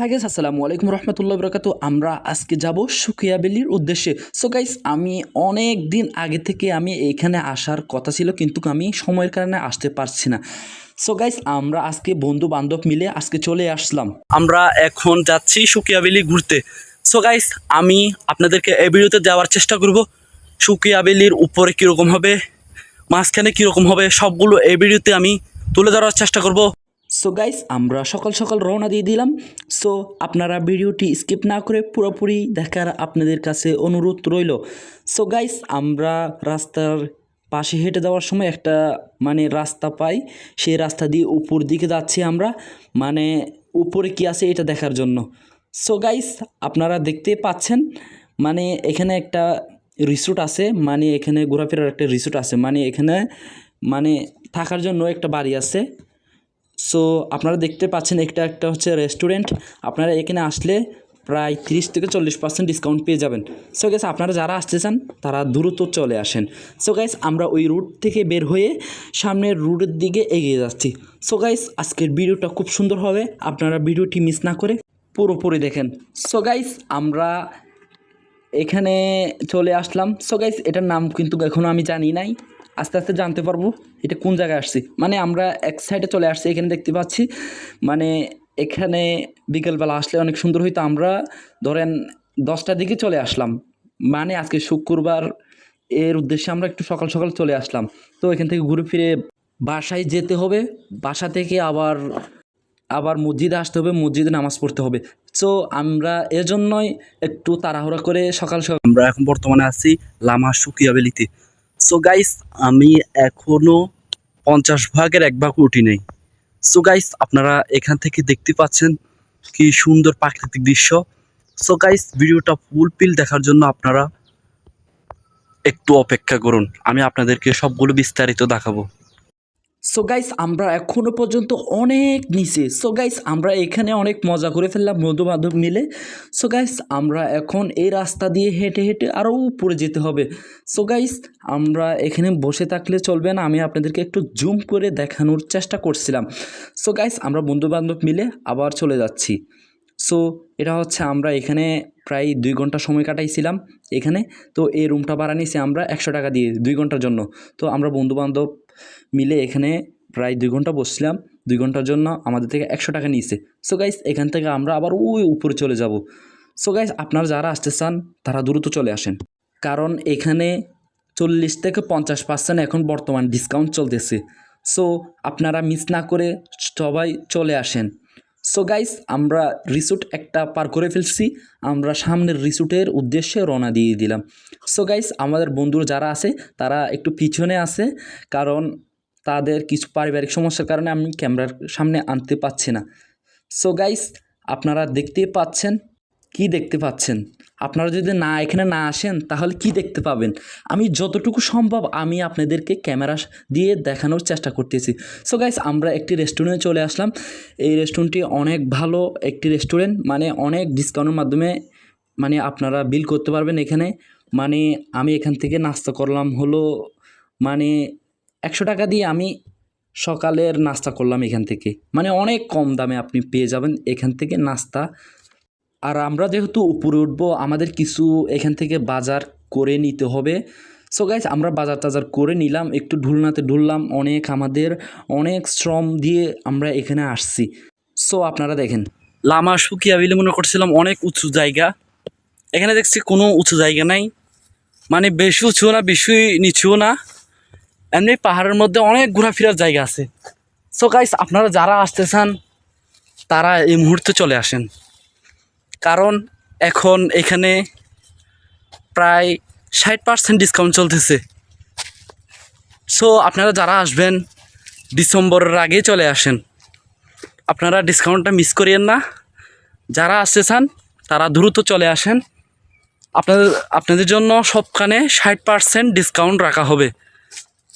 Hi guys আসসালামু আলাইকুম রহমতুল্লাহ বরকাত আমরা আজকে যাব সুকিয়া বেলির উদ্দেশ্যে। সো গাইস আমি অনেক দিন আগে থেকে আমি এখানে আসার কথা ছিল, কিন্তু আমি সময়ের কারণে আসতে পারছি না। সো গাইস আমরা আজকে বন্ধু বান্ধব মিলে আজকে চলে আসলাম। আমরা এখন যাচ্ছি সুকিয়া বেলি ঘুরতে। সো গাইস আমি আপনাদেরকে এই ভিডিওতে যাওয়ার চেষ্টা করব। সুকিয়া বেলির উপরে কীরকম হবে, মাঝখানে কীরকম হবে, সবগুলো এই ভিডিওতে আমি তুলে ধরার চেষ্টা করব। সো গাইস আমরা সকাল সকাল রওনা দিয়ে দিলাম। সো আপনারা ভিডিওটি স্কিপ না করে পুরোপুরি দেখার আপনাদের কাছে অনুরোধ রইল। সো গাইস আমরা রাস্তার পাশে হেঁটে যাওয়ার সময় একটা মানে রাস্তা পাই। সেই রাস্তা দিয়ে উপর দিকে যাচ্ছি আমরা। মানে উপরে কি আছে এটা দেখার জন্য। সো গাইস আপনারা দেখতে পাচ্ছেন মানে এখানে একটা রিসোর্ট আছে। মানে এখানে ঘোরাফেরার একটা রিসোর্ট আছে। মানে এখানে মানে থাকার জন্য একটা বাড়ি আছে। সো আপনারা দেখতে পাচ্ছেন একটা একটা হচ্ছে রেস্টুরেন্ট আপনারা এখানে আসলে প্রায় তিরিশ থেকে চল্লিশ পার্সেন্ট ডিসকাউন্ট পেয়ে যাবেন। সো গ্যাস আপনারা যারা আসতে চান, তারা দ্রুত চলে আসেন। সো গাইস আমরা ওই রুট থেকে বের হয়ে সামনের রুটের দিকে এগিয়ে যাচ্ছি। সো গাইস আজকের ভিডিওটা খুব সুন্দর হবে। আপনারা ভিডিওটি মিস না করে পুরোপুরি দেখেন। সো গাইস আমরা এখানে চলে আসলাম। সো গাইস এটার নাম কিন্তু এখনও আমি জানি নাই। আস্তে আস্তে জানতে পারব এটা কোন জায়গায় আসছি। মানে আমরা এক সাইডে চলে আসছি, এখানে দেখতে পাচ্ছি। মানে এখানে বিকেলবেলা আসলে অনেক সুন্দর হইতো। আমরা ধরেন দশটার দিকে চলে আসলাম। মানে আজকে শুক্রবার, এর উদ্দেশ্যে আমরা একটু সকাল সকাল চলে আসলাম। তো এখান থেকে ঘুরে ফিরে বাসায় যেতে হবে। বাসা থেকে আবার আবার মসজিদে আসতে হবে। মসজিদে নামাজ পড়তে হবে। সো আমরা এজন্যই একটু তাড়াহুড়া করে সকাল সকাল আমরা এখন বর্তমানে আছি লামা সুকিয়া বেলিতে সো গাইস আমি এখনও পঞ্চাশ ভাগের এক ভাগ উঠি নেই। সো গাইস আপনারা এখান থেকে দেখতে পাচ্ছেন কি সুন্দর প্রাকৃতিক দৃশ্য। সো গাইস ভিডিওটা ফুল পিল দেখার জন্য আপনারা একটু অপেক্ষা করুন। আমি আপনাদেরকে সবগুলো বিস্তারিত দেখাবো। সো গাইস আমরা এখনও পর্যন্ত অনেক নিচে। সো গাইস আমরা এখানে অনেক মজা করে ফেললাম বন্ধু বান্ধব মিলে। সো গাইস আমরা এখন এই রাস্তা দিয়ে হেঁটে হেঁটে আরও উপরে যেতে হবে। সো গাইস আমরা এখানে বসে থাকলে চলবে না। আমি আপনাদেরকে একটু জুম করে দেখানোর চেষ্টা করছিলাম। সো গাইস আমরা বন্ধু বান্ধব মিলে আবার চলে যাচ্ছি। সো এটা হচ্ছে আমরা এখানে প্রায় দুই ঘণ্টা সময় কাটাইছিলাম এখানে। তো এই রুমটা ভাড়া নিয়েছি আমরা একশো টাকা দিয়ে দুই ঘণ্টার জন্য। তো আমরা বন্ধুবান্ধব মিলে এখানে প্রায় দুই ঘণ্টা বসছিলাম। দুই ঘণ্টার জন্য আমাদের থেকে একশো টাকা নিয়েছে। সো গাইস এখান থেকে আমরা আবার ওই উপরে চলে যাব। সো গাইস আপনারা যারা আসতে চান, তারা দ্রুত চলে আসেন। কারণ এখানে চল্লিশ থেকে পঞ্চাশ পার্সেন্ট এখন বর্তমান ডিসকাউন্ট চলতেছে। সো আপনারা মিস না করে সবাই চলে আসেন। সো গাইস আমরা রিসুট একটা পার করে ফেলছি। আমরা সামনের রিসুটের উদ্দেশ্যে রওনা দিয়ে দিলাম। সো গাইস আমাদের বন্ধুরা যারা আছে, তারা একটু পিছনে আছে, কারণ তাদের কিছু পারিবারিক সমস্যার কারণে আমি ক্যামেরার সামনে আনতে পারছি না। সো গাইস আপনারা দেখতে পাচ্ছেন কি দেখতে পাচ্ছেন? আপনারা যদি না, এখানে না আসেন, তাহলে কি দেখতে পাবেন? আমি যতটুকু সম্ভব আমি আপনাদেরকে ক্যামেরা দিয়ে দেখানোর চেষ্টা করতেছি। সো গাইস আমরা একটি রেস্টুরেন্টে চলে আসলাম। এই রেস্টুরেন্টটি অনেক ভালো একটি রেস্টুরেন্ট মানে অনেক ডিসকাউন্টের মাধ্যমে মানে আপনারা বিল করতে পারবেন এখানে। মানে আমি এখান থেকে নাস্তা করলাম হলো মানে একশো টাকা দিয়ে আমি সকালের নাস্তা করলাম এখান থেকে। মানে অনেক কম দামে আপনি পেয়ে যাবেন এখান থেকে নাস্তা আর আমরা যেহেতু উপরে উঠবো, আমাদের কিছু এখান থেকে বাজার করে নিতে হবে। সো গাইজ আমরা বাজার টাজার করে নিলাম, একটু ঢুলনাতে ঢুললাম, অনেক আমাদের অনেক শ্রম দিয়ে আমরা এখানে আসছি। সো আপনারা দেখেন, লামা শুকিয়া বিলে মনে করছিলাম অনেক উঁচু জায়গা। এখানে দেখছি কোনো উঁচু জায়গা নাই। মানে বেশি উঁচুও না, বেশি নিচুও না। এমনি পাহাড়ের মধ্যে অনেক ঘোরাফেরার জায়গা আছে। সো গাইস আপনারা যারা আসতে চান, তারা এই মুহূর্তে চলে আসেন। কারণ এখন এখানে প্রায় ষাট পার্সেন্ট ডিসকাউন্ট চলতেছে। সো আপনারা যারা আসবেন, ডিসেম্বরের আগেই চলে আসেন, আপনারা ডিসকাউন্টটা মিস করিয়েন না। যারা আসতে চান, তারা দ্রুত চলে আসেন। আপনাদের আপনাদের জন্য সবখানে ষাট পার্সেন্ট ডিসকাউন্ট রাখা হবে।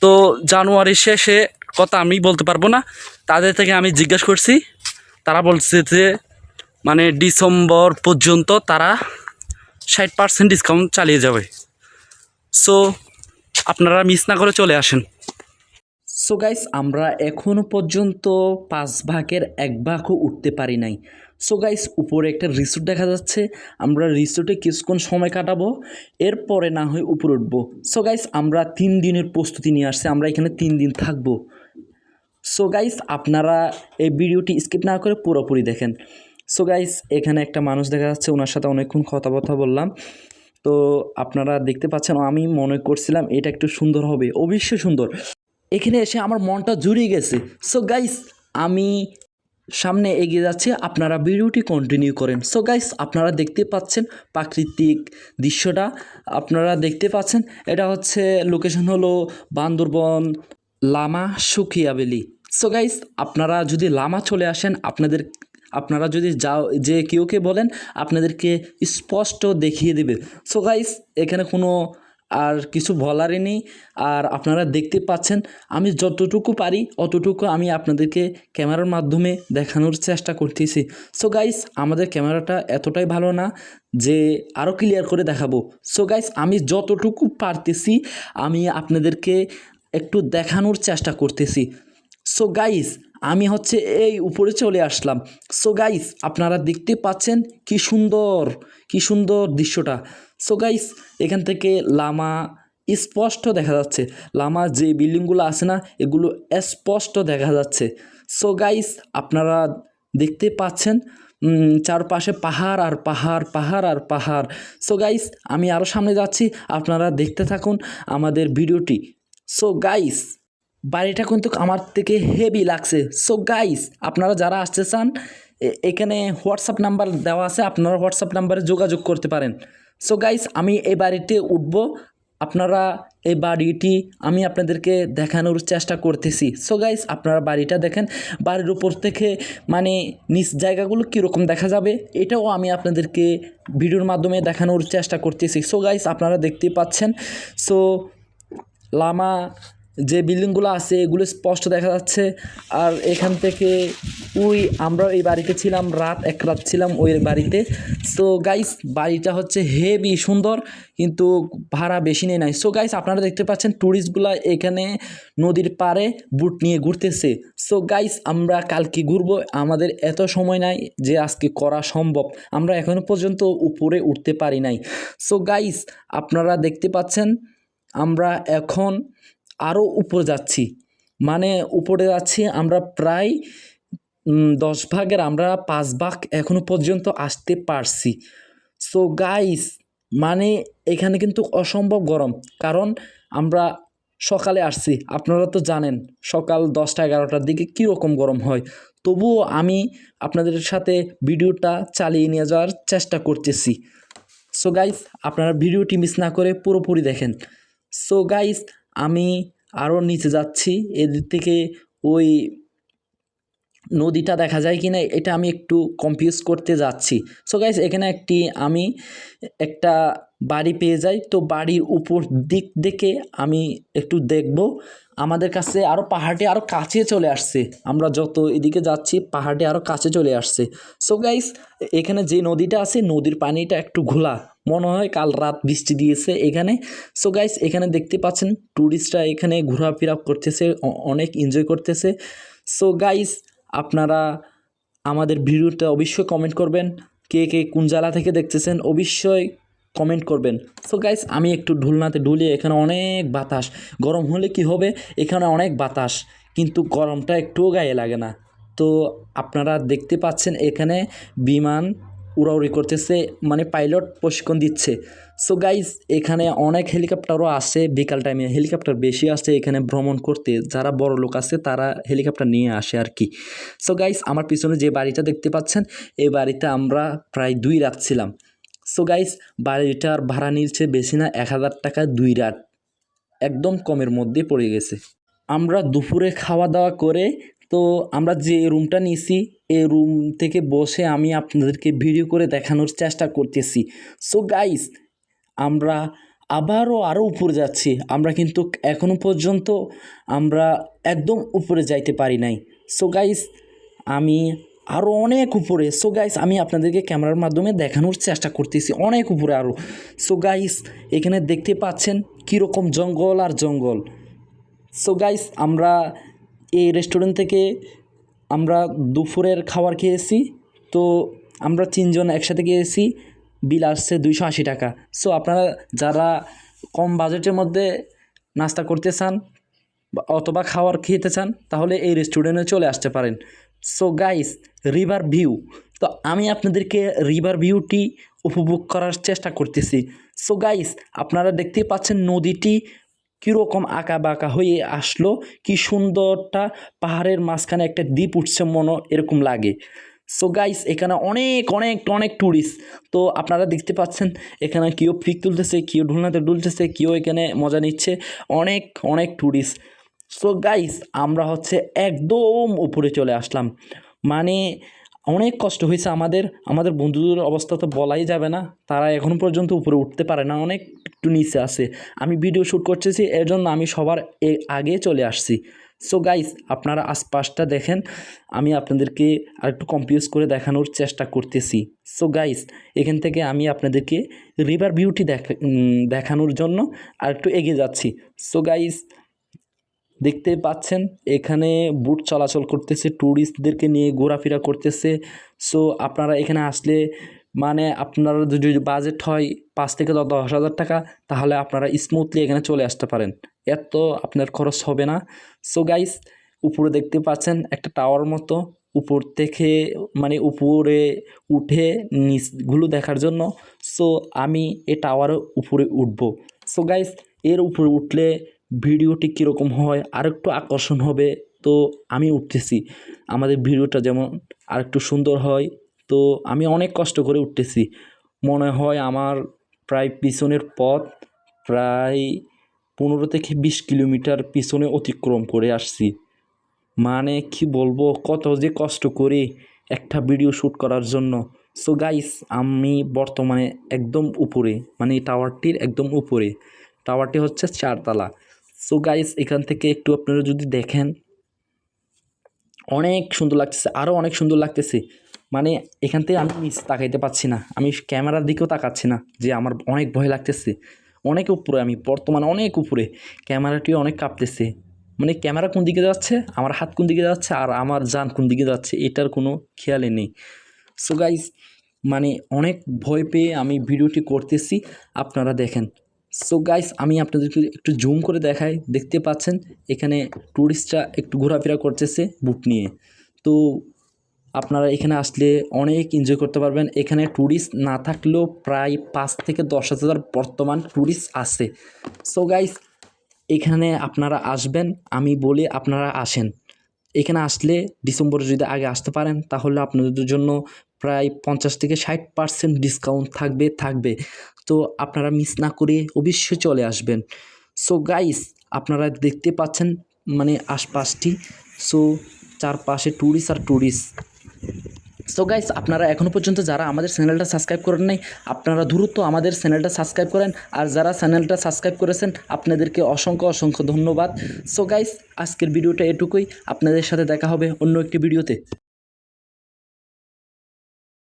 তো, জানুয়ারি শেষে কথা আমি বলতে পারব না। তাদের থেকে আমি জিজ্ঞেস করছি, তারা বলছে যে মানে ডিসেম্বর পর্যন্ত তারা ষাট পার্সেন্ট ডিসকাউন্ট চালিয়ে যাবে। সো আপনারা মিস না করে চলে আসেন। সো গাইস আমরা এখনও পর্যন্ত পাঁচ ভাগের এক ভাগও উঠতে পারি নাই। সো গাইস উপরে একটা রিসোর্ট দেখা যাচ্ছে। আমরা রিসোর্টে কিছুক্ষণ সময় কাটাবো, এরপরে না হয় উপরে উঠবো। সো গাইস আমরা তিন দিনের প্রস্তুতি নিয়ে আসছি। আমরা এখানে তিন দিন থাকব। সো গাইস আপনারা এই ভিডিওটি স্কিপ না করে পুরোপুরি দেখেন। সো গাইস এখানে একটা মানুষ দেখা যাচ্ছে ওনার সাথে অনেকক্ষণ কথা কথাবার্তা বললাম। তো আপনারা দেখতে পাচ্ছেন, আমি মনে করছিলাম এটা একটু সুন্দর হবে, অবশ্যই সুন্দর। এখানে এসে আমার মনটা জুড়িয়ে গেছে। সো গাইস আমি সামনে এগিয়ে যাচ্ছে, আপনারা ভিডিওটি কন্টিনিউ করেন। সো গাইস আপনারা দেখতে পাচ্ছেন প্রাকৃতিক দৃশ্যটা। আপনারা দেখতে পাচ্ছেন, এটা হচ্ছে লোকেশন হলো Bandarban Lama Sukhia valley so guys আপনারা যদি লামা চলে আসেন, আপনাদের আপনারা যদি যাও, যে কেউকে বলেন, আপনাদেরকে স্পষ্ট দেখিয়ে দেবে। সো গাইস এখানে কোনো আর কিছু বলারই নেই, আর আপনারা দেখতে পাচ্ছেন, আমি যতটুকু পারি, অতটুকু আমি আপনাদেরকে ক্যামেরার মাধ্যমে দেখানোর চেষ্টা করতেছি। সো গাইস আমাদের ক্যামেরাটা এতটাই ভালো না যে আরও ক্লিয়ার করে দেখাবো। সো গাইস আমি যতটুকু পারতেছি, আমি আপনাদেরকে একটু দেখানোর চেষ্টা করতেছি। সো গাইস আমি হচ্ছে এই উপরে চলে আসলাম। সো গাইস আপনারা দেখতে পাচ্ছেন কি সুন্দর কি সুন্দর দৃশ্যটা। সো গাইস এখান থেকে লামা স্পষ্ট দেখা যাচ্ছে। লামা যে বিল্ডিংগুলো আছে না, এগুলো স্পষ্ট দেখা যাচ্ছে। সো গাইস আপনারা দেখতে পাচ্ছেন চারপাশে পাহাড় আর পাহাড় পাহাড় আর পাহাড়। সো গাইস আমি আরও সামনে যাচ্ছি, আপনারা দেখতে থাকুন আমাদের ভিডিওটি। সো গাইস বাড়িটা কিন্তু আমার থেকে হেভি লাগছে। সো গাইস আপনারা যারা আসতে চান এখানে হোয়াটসঅ্যাপ নাম্বার দেওয়া আছে, আপনারা হোয়াটসঅ্যাপ নাম্বারে যোগাযোগ করতে পারেন। সো গাইস আমি এই বাড়িতে উঠব। আপনারা এই বাড়িটি আমি আপনাদেরকে দেখানোর চেষ্টা করতেছি। সো গাইস আপনারা বাড়িটা দেখেন। বাড়ির উপর থেকে মানে নিচ জায়গাগুলো কীরকম দেখা যাবে, এটাও আমি আপনাদেরকে ভিডিওর মাধ্যমে দেখানোর চেষ্টা করতেছি। সো গাইস আপনারা দেখতে পাচ্ছেন। সো লামা যে বিল্ডিংগুলো আছে, এগুলো স্পষ্ট দেখা যাচ্ছে। আর এখান থেকে ওই আমরা এই বাড়িতে ছিলাম, রাত, এক রাত ছিলাম ওই বাড়িতে। সো গাইস বাড়িটা হচ্ছে হেভি সুন্দর, কিন্তু ভাড়া বেশি নেই নাই। সো গাইস আপনারা দেখতে পাচ্ছেন ট্যুরিস্টগুলো এখানে নদীর পাড়ে বুট নিয়ে ঘুরতেছে। সো গাইস আমরা কালকে ঘুরবো, আমাদের এত সময় নাই যে আজকে করা সম্ভব। আমরা এখনও পর্যন্ত উপরে উঠতে পারি নাই। সো গাইস আপনারা দেখতে পাচ্ছেন, আমরা এখন আরও উপরে যাচ্ছি। মানে উপরে যাচ্ছি আমরা প্রায় দশ ভাগের আমরা পাঁচ ভাগ এখনও পর্যন্ত আসতে পারছি। সো গাইস মানে এখানে কিন্তু অসম্ভব গরম। কারণ আমরা সকালে আসছি, আপনারা তো জানেন, সকাল দশটা এগারোটার দিকে কীরকম গরম হয়। তবুও আমি আপনাদের সাথে ভিডিওটা চালিয়ে নিয়ে যাওয়ার চেষ্টা করতেছি। সো গাইস আপনারা ভিডিওটি মিস না করে পুরোপুরি দেখেন। সো গাইস আমি আরও নিচে যাচ্ছি, এদিক থেকে ওই নদীটা দেখা যায় কি না এটা আমি একটু কনফিউজ করতে যাচ্ছি। সো গাইস এখানে একটি আমি একটা বাড়ি পেয়ে যাই। তো বাড়ির উপর দিক দেখে আমি একটু দেখব। আমাদের কাছে আরও পাহাড়টি আরও কাছে চলে আসছে। আমরা যত এদিকে যাচ্ছি, পাহাড়টি আরও কাছে চলে আসছে। সো গাইস এখানে যে নদীটা আছে, নদীর পানিটা একটু ঘোলা। মনে হয় কাল রাত বৃষ্টি দিয়েছে এখানে। সো গাইস এখানে দেখতে পাচ্ছেন ট্যুরিস্টরা এখানে ঘোরাফেরা করতেছে অনেক এনজয় করতেছে। সো গাইস আপনারা আমাদের ভিডিওটা অবশ্যই কমেন্ট করবেন, কে কে কোন জেলা থেকে দেখতেছেন অবশ্যই কমেন্ট করবেন। সো গাইস আমি একটু ঢুলনাতে ঢুলিয়ে এখানে অনেক বাতাস। গরম হলে কি হবে? এখানে অনেক বাতাস, কিন্তু গরমটা একটুও গায়ে লাগে না। তো আপনারা দেখতে পাচ্ছেন এখানে বিমান উড়াউড়ি করতেছে মানে পাইলট প্রশিক্ষণ দিচ্ছে। সো গাইস এখানে অনেক হেলিকপ্টারও আসে বিকাল টাইমে হেলিকপ্টার বেশি আসে এখানে ভ্রমণ করতে। যারা বড় লোক আছে, তারা হেলিকপ্টার নিয়ে আসে আর কি সো গাইস আমার পিছনে যে বাড়িটা দেখতে পাচ্ছেন এই বাড়িতে আমরা প্রায় দুই রাত ছিলাম। সো গাইস বাড়িটার ভাড়া নিচ্ছে বেশি না, এক হাজার টাকা দুই রাত। একদম কমের মধ্যে পড়ে গেছে। আমরা দুপুরে খাওয়া দাওয়া করে তো আমরা যে রুমটা নিয়েছি, এই রুম থেকে বসে আমি আপনাদেরকে ভিডিও করে দেখানোর চেষ্টা করতেছি। সো গাইস আমরা আবারও আরও উপরে যাচ্ছি। আমরা কিন্তু এখনও পর্যন্ত আমরা একদম উপরে যাইতে পারি নাই। সো গাইস আমি আরও অনেক উপরে। সো গাইস আমি আপনাদেরকে ক্যামেরার মাধ্যমে দেখানোর চেষ্টা করতেছি। অনেক উপরে আরও সো গাইস এখানে দেখতে পাচ্ছেন কীরকম জঙ্গল আর জঙ্গল। সো গাইস আমরা এই রেস্টুরেন্ট থেকে আমরা দুপুরের খাবার খেয়েছি। তো আমরা তিনজন একসাথে গিয়েছি। বিল আসছে দুইশো আশি টাকা। সো আপনারা যারা কম বাজেটের মধ্যে নাস্তা করতে চান অথবা খাওয়ার খেতে চান, তাহলে এই রেস্টুরেন্টে চলে আসতে পারেন। সো গাইস রিভার ভিউ তো আমি আপনাদেরকে রিভার ভিউটি উপভোগ করার চেষ্টা করতেছি। সো গাইস আপনারা দেখতেই পাচ্ছেন নদীটি কীরকম আঁকা বাঁকা হয়ে আসলো, কি সুন্দরটা পাহাড়ের মাঝখানে একটা দ্বীপ উঠছে মনো এরকম লাগে। সো গাইস এখানে অনেক অনেক অনেক ট্যুরিস্ট তো আপনারা দেখতে পাচ্ছেন, এখানে কেউ পিক তুলতেছে, কেউ ঢুলনাতে ডুলতেছে কেউ এখানে মজা নিচ্ছে। অনেক অনেক ট্যুরিস্ট সো গাইস আমরা হচ্ছে একদম উপরে চলে আসলাম। মানে অনেক কষ্ট হয়েছে আমাদের আমাদের বন্ধুদের অবস্থা তো বলাই যাবে না, তারা এখনও পর্যন্ত উপরে উঠতে পারে না, অনেক একটু নিচে আছে। আমি ভিডিও শ্যুট করতেছি, এর জন্য আমি সবার আগে চলে আসছি। সো গাইস আপনারা আশপাশটা দেখেন, আমি আপনাদেরকে আরেকটু কম্পিউজ করে দেখানোর চেষ্টা করতেছি। সো গাইস এখান থেকে আমি আপনাদেরকে রিভার বিউটি দেখা দেখানোর জন্য আরেকটু এগিয়ে যাচ্ছি। সো গাইস দেখতে পাচ্ছেন, এখানে বুট চলাচল করতেছে ট্যুরিস্টদেরকে নিয়ে ঘোরাফেরা করতেছে। সো আপনারা এখানে আসলে মানে আপনার যদি বাজেট হয় পাঁচ থেকে দশ হাজার টাকা, তাহলে আপনারা স্মুথলি এখানে চলে আসতে পারেন। এত আপনার খরচ হবে না। সো গাইস উপরে দেখতে পাচ্ছেন একটা টাওয়ার মতো। উপর থেকে মানে উপরে উঠে নিচগুলো দেখার জন্য। সো আমি এ টাওয়ারের উপরে উঠবো। সো গাইস এর উপরে উঠলে ভিডিওটি কীরকম হয়, আরেকটু আকর্ষণ হবে, তো আমি উঠতেছি। আমাদের ভিডিওটা যেমন আরেকটু সুন্দর হয়, তো আমি অনেক কষ্ট করে উঠতেছি। মনে হয় আমার প্রায় পিছনের পথ প্রায় পনেরো থেকে বিশ কিলোমিটার পিছনে অতিক্রম করে আসছি। মানে কি বলব, কত যে কষ্ট করে একটা ভিডিও শ্যুট করার জন্য। সো গাইস আমি বর্তমানে একদম উপরে মানে টাওয়ারটির একদম উপরে। টাওয়ারটি হচ্ছে চারতলা। সো গাইস এখান থেকে একটু আপনারা যদি দেখেন, অনেক সুন্দর লাগতেছে আরও অনেক সুন্দর লাগতেছে। মানে এখান থেকে আমি নিচে তাকাইতে পাচ্ছি না, আমি ক্যামেরার দিকেও তাকাচ্ছি না, যে আমার অনেক ভয় লাগতেছে। অনেক উপরে আমি, বর্তমানে অনেক উপরে। ক্যামেরাটিও অনেক কাঁপতেছে। মানে ক্যামেরা কোন দিকে যাচ্ছে, আমার হাত কোন দিকে যাচ্ছে, আর আমার যান কোন দিকে যাচ্ছে, এটার কোনো খেয়ালই নেই। সো গাইজ মানে অনেক ভয় পেয়ে আমি ভিডিওটি করতেছি, আপনারা দেখেন। সো গাইস আমি আপনাদেরকে একটু জুম করে দেখাই। দেখতে পাচ্ছেন, এখানে ট্যুরিস্টরা একটু ঘোরাফেরা করতেছে বুট নিয়ে। তো আপনারা এখানে আসলে অনেক এনজয় করতে পারবেন। এখানে ট্যুরিস্ট না থাকলেও প্রায় পাঁচ থেকে দশ হাজার বর্তমান ট্যুরিস্ট আছে। সো গাইস এখানে আপনারা আসবেন, আমি বলি আপনারা আসেন। এখানে আসলে ডিসেম্বরে যদি আগে আসতে পারেন, তাহলে আপনাদের জন্য প্রায় পঞ্চাশ থেকে ষাট পার্সেন্ট ডিসকাউন্ট থাকবে থাকবে। তো আপনারা মিস না করে অবশ্যই চলে আসবেন। সো গাইস আপনারা দেখতে পাচ্ছেন মানে আশপাশটি। সো চারপাশে ট্যুরিস্ট আর ট্যুরিস্ট সো গাইস আপনারা এখনও পর্যন্ত যারা আমাদের চ্যানেলটা সাবস্ক্রাইব করেন নাই, আপনারা দ্রুত আমাদের চ্যানেলটা সাবস্ক্রাইব করেন। আর যারা চ্যানেলটা সাবস্ক্রাইব করেছেন, আপনাদেরকে অসংখ্য অসংখ্য ধন্যবাদ। সো গাইস আজকের ভিডিওটা এটুকুই। আপনাদের সাথে দেখা হবে অন্য একটি ভিডিওতে।